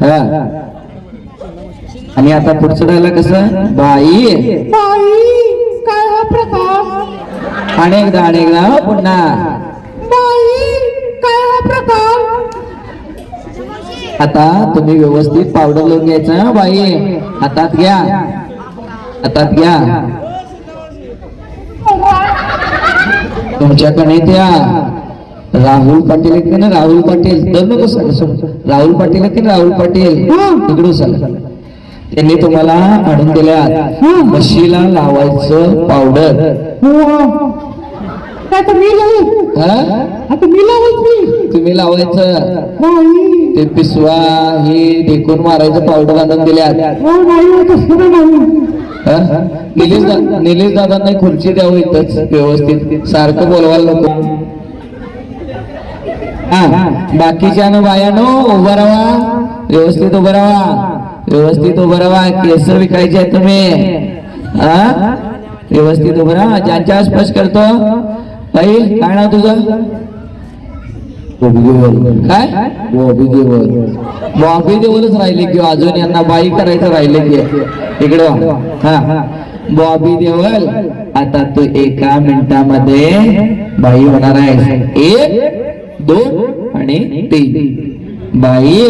हा. आणि आता पुढचं राहिलं कसं? बाई. बाई काय हा प्रकार? अनेकदा अनेकदा हो पुन्हा. बाई काय हा प्रकार? आता तुम्ही व्यवस्थित पावडर लावून घ्यायचं बाई. हातात घ्या. हातात घ्या. तुमच्याकडे त्या राहुल पाटील आहेत का ना राहुल पाटील. तर नको राहुल पाटील आहेत की ना राहुल पाटील. इकडून सर त्यांनी तुम्हाला आणून दिल्यात म्हशीला लावायचं पावडर हा? तुम्ही लावायचं. ते पिसवा हे ढेकून मारायचं पावडर आणून हो हा? निलेश निलेश दादांना खुर्ची द्यावं इथंच व्यवस्थित. सारखं बोलवायला नको. हा बाकीच्या बायानो उभं राहा. व्यवस्थित उभं राहा. व्यवस्थित उभं राहा. केस विकायचे आहे तुम्ही. हा? व्यवस्थित उभं राहा. ज्यांच्या स्पष्ट करतो. बाई काय नाव तुझं? काय? बॉबी देवल बॉबी देवलच राहिले की अजून यांना बाई करायचं राहिले की. इकडं हा. बॉबी देवल आता तू एका मिनिटामध्ये बाई होणार आहे एक दोन आणि तीन बाई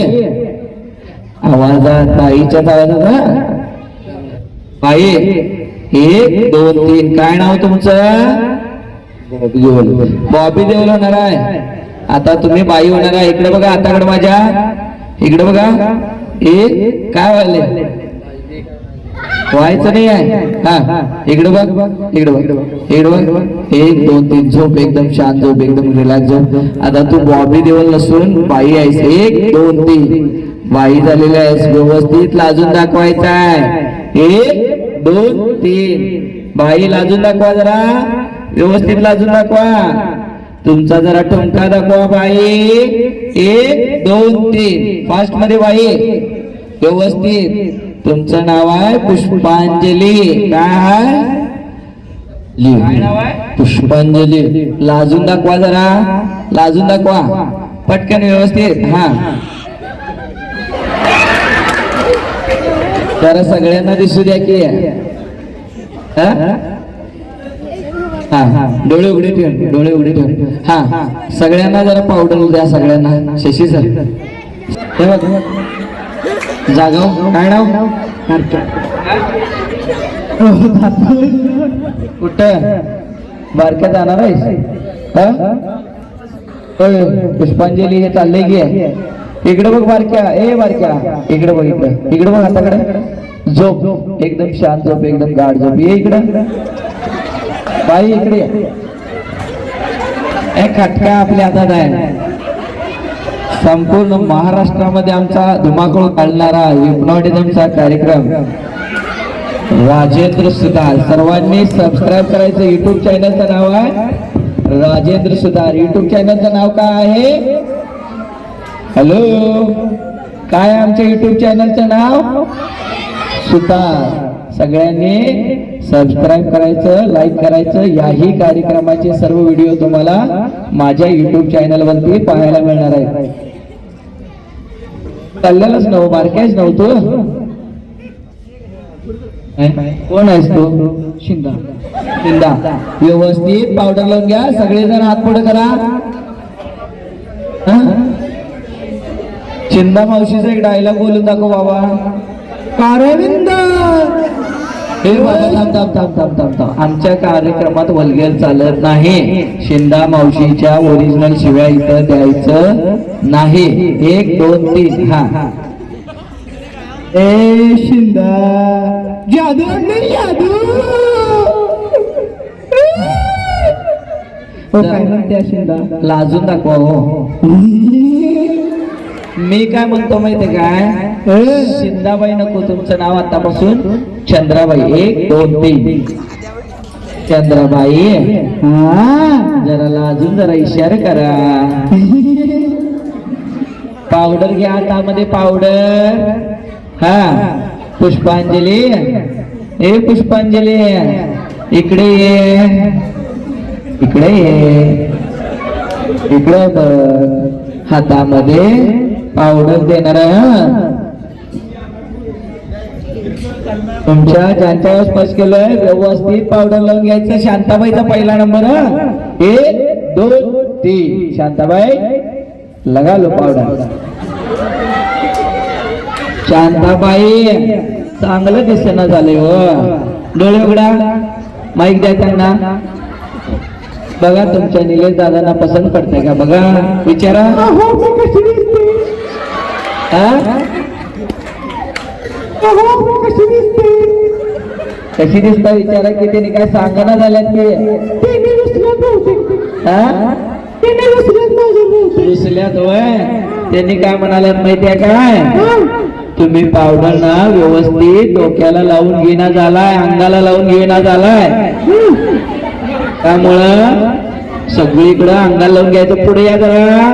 आवाजात बाईच्या आवाजात हा? बाई एक दोन तीन काय नाव तुमचं? बॉबी देवल बॉबी देवल होणार आहे. आता तुम्ही बाई होणार आहे. इकडे बघा आताकडे माझ्या. इकडे बघा. एक काय व्हायले व्हायचं नाही आहे. हा इकडे बघ इकडे बघ इकडे बघ. एक दोन तीन झोप एकदम शांत झोप एकदम रिलॅक्स झोप. आता तू बॉबी देवल नसून बाई आहेस. एक दोन तीन. बाई झालेली आहेस. व्यवस्थित लाजून दाखवायचं आहे. एक दोन तीन. बाई लाजून दाखवा जरा. व्यवस्थित लाजून दाखवा. तुमचा जरा ठुमका दाखवा बाई. एक दोन तीन. फास्टमध्ये बाई. व्यवस्थित. तुमचं नाव आहे पुष्पांजली. काय आहे पुष्पांजली. लाजून दाखवा जरा. लाजून दाखवा. पटकन व्यवस्थित. हा. जरा सगळ्यांना दिसू द्या की. हा हा. डोळे उघडे ठेवून डोळे उघडे ठेवून. हा. सगळ्यांना जरा पावडर द्या सगळ्यांना. शशी सर. हे बघ. जागाव. काय नाव? कुठं? बारक्या जाणार आहे पुष्पांजली हे चाललंय की. इकडे बघ बारक्या. ए बारक्या. इकडे बघ इकडे. इकडे बघ आताकडे झोप. एकदम शांत झोप एकदम गाढ झोप. ये इकडे. बाई इकडे खटका आपल्या हातात आहे. संपूर्ण महाराष्ट्रामध्ये आमचा धुमाकूळ काढणारा हिप्नॉटिझमचा कार्यक्रम. राजेंद्र सुधार सर्वांनी सबस्क्राईब करायचं युट्यूब चॅनलचं नाव आहे. राजेंद्र सुधार युट्यूब चॅनलचं नाव काय आहे? हॅलो काय आमच्या युट्यूब चॅनलचं नाव? सुतार सगळ्यांनी सबस्क्राईब करायचं लाईक करायचं. याही कार्यक्रमाचे सर्व व्हिडिओ तुम्हाला माझ्या युट्यूब चॅनलवरती पाहायला मिळणार आहेत. चाललेलाच नव बारक्याच नव्हतो. कोण आहेस तो? शिंदा. शिंदा. व्यवस्थित पावडर लावून घ्या सगळेजण हात पुढे करा. चिंदा मावशीचा एक डायलॉग बोलून दाखव बाबा. कारविंद! हे आमच्या कार्यक्रमात वल्गेर चालत नाही. शिंदा मावशीच्या ओरिजिनल शिव्या इथं द्यायचं नाही. एक दोन तीन. हा. ए शिंदा. जादू जादू. हो शिंदा? लाजून दाखवा हो. मी काय म्हणतो माहितीये काय? शिंदाबाई नको तुमचं नाव आतापासून. चंद्राबाई एक दोन तीन. चंद्राबाई. हा. जरा लाजून जरा इशारा करा. पावडर घ्या हातामध्ये पावडर. हा. पुष्पांजली. ए पुष्पांजली. इकडे ये. इकडे ये. इकडे बघ. हातामध्ये पावडर देणार आहे हं. तुमच्या ज्यांच्या स्पर्श केलंय व्यवस्थित पावडर लावून घ्यायचं. शांताबाईचा पहिला नंबर एक दोन तीन. शांताबाई लगा लो पावडर शांताबाई चांगलं दिसेना झाले हो. डोळे उघडा. माईक द्या त्यांना. बघा तुमच्या निलेश दादांना पसंत पडतंय का? बघा विचारा. कशी हा? कशी दिसते विचारा की त्यांनी काय सांगणं झाल्यात की? रुसल्यात हा होय? त्यांनी काय म्हणाल्यात माहितीये काय. तुम्ही पावडर ना व्यवस्थित डोक्याला लावून घेणं झालाय अंगाला लावून घेणं झालाय. त्यामुळं सगळीकडं अंगाला लावून घ्यायचं. पुढे या जरा.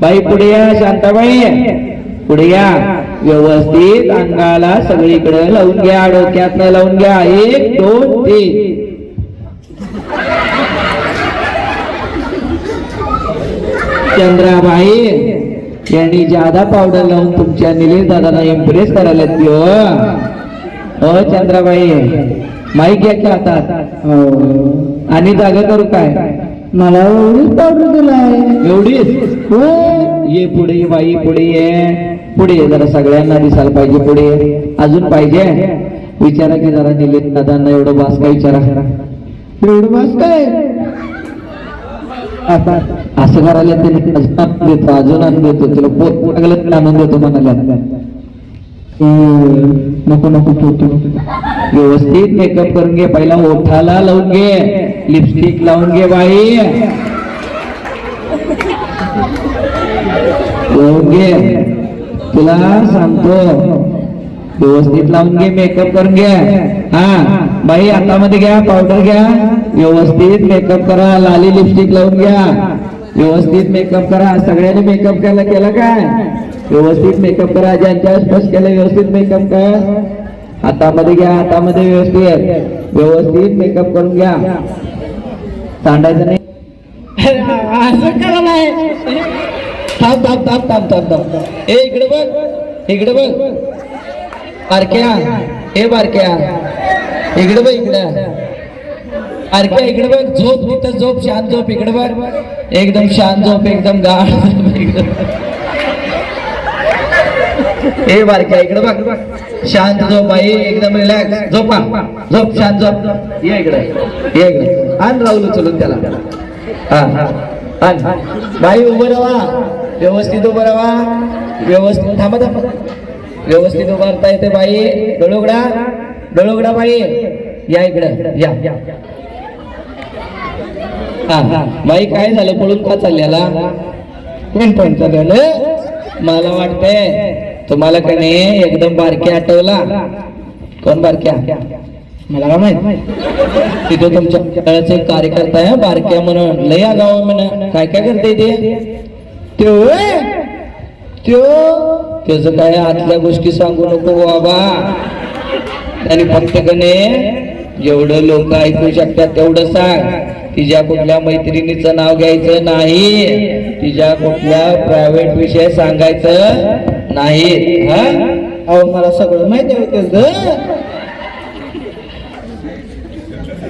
बाई पुढे या शांताबाई. पुढे या. व्यवस्थित अंगाला सगळीकडे लावून घ्या डोक्यात लावून घ्या. एक दोन तीन. चंद्राबाई यांनी जादा पावडर लावून तुमच्या निलेश दादाला इम्प्रेस करायला ती हो. हो चंद्राबाई. माईक घ्या की हातात आणि जागा करू काय? मला एवढीच पावडर दिलाय. एवढीच? ये पुढे बाई पुढे ये. पुढे जरा सगळ्यांना दिसायला पाहिजे पुढे. अजून पाहिजे? विचारा की जरा निलेश दादांना एवढं बास काय विचारा? एवढं बस काय? असं करायला त्यांनी देतो अजून आणून देतो. तुला पोट लागलं तर आणून देतो म्हणाल्या. नको नको ठेवतो व्यवस्थित मेकअप करून घे. पहिला ओठाला लावून घे. लिपस्टिक लावून घे बाई. लावून घे. तुला सांगतो. व्यवस्थित लावून घे मेकअप करून घ्या हा बाई हातामध्ये घ्या पावडर घ्या. व्यवस्थित मेकअप करा लाली लिपस्टिक लावून घ्या. व्यवस्थित मेकअप करा. सगळ्यांनी मेकअप केला केला काय? व्यवस्थित मेकअप करा. ज्यांच्या स्पर्श केलं व्यवस्थित मेकअप कर. हातामध्ये घ्या हातामध्ये व्यवस्थित. व्यवस्थित मेकअप करून घ्या. सांडायचं नाही. असं करायलाय थांब थांब थांब थांब थांब थांब. ए इकडे बघ इकडे बघ. बारक्या ए बारक्या. इकडे बघ इकडे. बारक्या इकडे बघ. झोप तिथं झोप शांत झोप इकडे बघ. एकदम शांत झोप एकदम गाढ झोप एकदम. ए बारक्या इकडे बघ. शांत झोप आहे एकदम रिलॅक्स झोपा झोप शांत झोप. ये इकडे. ये इकडे. आण राहुल चलून त्याला. हा हा. बाई उभं राहा. व्यवस्थित उभं राहा. व्यवस्थित थांबा थांबा. व्यवस्थित उभारता येते बाई. डोळोगडा डोळोगडा बाई. या इकडे. या. हा. हा बाई काय झालं? पळून का चालल्याला कोण मला वाटतंय तुम्हाला का नाही एकदम बारक्या आठवला? कोण बारक्या? मला माहीत? तिथे तुमच्या कार्यकर्ता आहे बारक्या म्हणून. लय गाव म्हणून काय काय करते ते? त्यो त्यो त्याच काय आतल्या गोष्टी सांगू नको बाबा. आणि फक्त कने जेवढं लोक ऐकू शकतात तेवढं सांग. तिच्या कुठल्या मैत्रिणीचं नाव घ्यायचं नाही. तिच्या कुठल्या प्रायव्हेट विषय सांगायचं नाही. हा? अहो मला सगळं माहिती आहे त्याचं.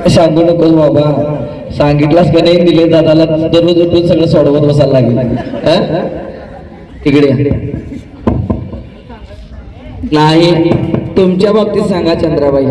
सांगू नकोस बाबा. सांगितलास का नाही दिले दादाला दररोज उठून सगळं सोडवत बसायला लागेल. इकडे नाही तुमच्या बाबतीत सांगा चंद्राबाई.